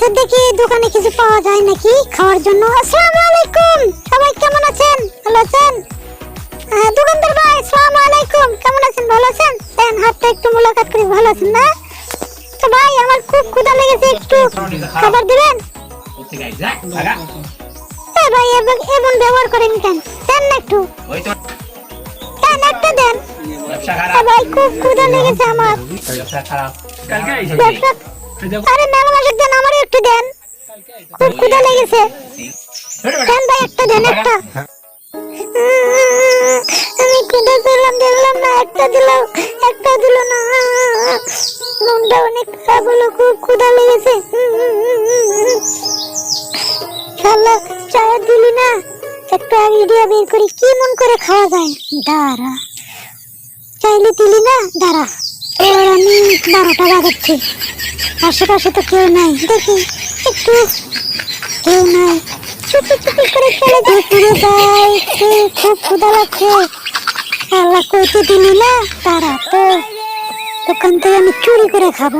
আচ্ছা দেখি দোকানে কিছু পাওয়া যায় নাকি খাওয়ার জন্য। আসসালামু আলাইকুম সবাই কেমন আছেন? ভালো আছেন? দোকানদার ভাই আসসালামু আলাইকুম কেমন আছেন? ভালো আছেন? দেন হাতটা একটু মোলাকাত করি ভালো আছেন না? তো ভাই আমার খুব ক্ষুধা লেগেছে একটু খাবার দিবেন? ভাই এব- এমন ব্যবহার করেন কেন? দেন না একটু। ওই তো দেন। একটা দেন ভাই খুব ক্ষুধা লেগেছে আমার। ব্যবসা আরে আমারও একটু দেন। খুব ক্ষুধা লেগেছে। দেন ভাই দেন, একটা। আমি ক্ষুধা না, একটা দিলাম একটা দিল না। অনেক খারাপ হলো, খুব ক্ষুধা লেগেছে। দিলি না? একটা আইডিয়া বের করি, কি মন করে খাওয়া যায়? দাঁড়া। চাইলে দিলি না? দাঁড়া। এবার আমি বারোটা বাজাচ্ছি। আশেপাশে তো কেউ নাই। দেখি, একটু। কেউ নাই। চুপি চুপি করে চলে ঘুরে এই খুব ক্ষুদা লাগছে। আল্লাহ কইতে দিলি না তারা তো। দোকান থেকে আমি চুরি করে খাব।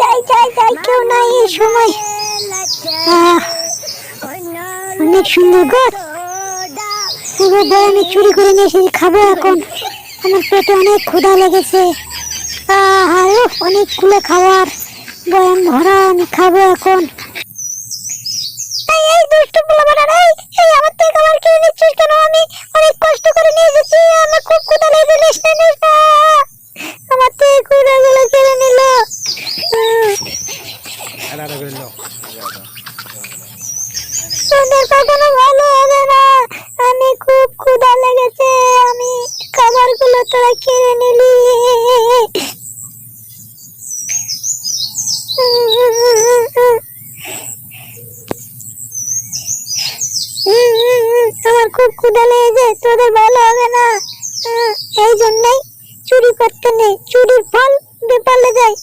যাই যাই যাই, কেউ নাই এই সময়। অনেক সুন্দর গো ভাই আমি চুরি করে নিয়ে এসেছি খাব এখন। আমার পেটে অনেক ক্ষুধা লেগেছে। উফ, অনেকগুলো খাবার বয়ান ভরা আমি খাব এখন। এই এই দুষ্টু এই এই আমার থেকে খাবার খেয়ে নিচ্ছিস কেন? আমি অনেক কষ্ট করে নিয়ে এসেছি আমার খুব ক্ষুধা লেগে নিস না নিস না। আমার থেকে ক্ষুধাগুলো কেড়ে নিল। উম, তোদের কখনো ভালো হবে না আমি খুব ক্ষুধা লেগেছে, আমি খাবারগুলো তোরা কেড়ে নিলি। আমার খুব ক্ষুধা লেগেছে, তোদের ভালো হবে না। এই জন্যই চুরি করতে নেই, চুরির ফল বেপালে যায়।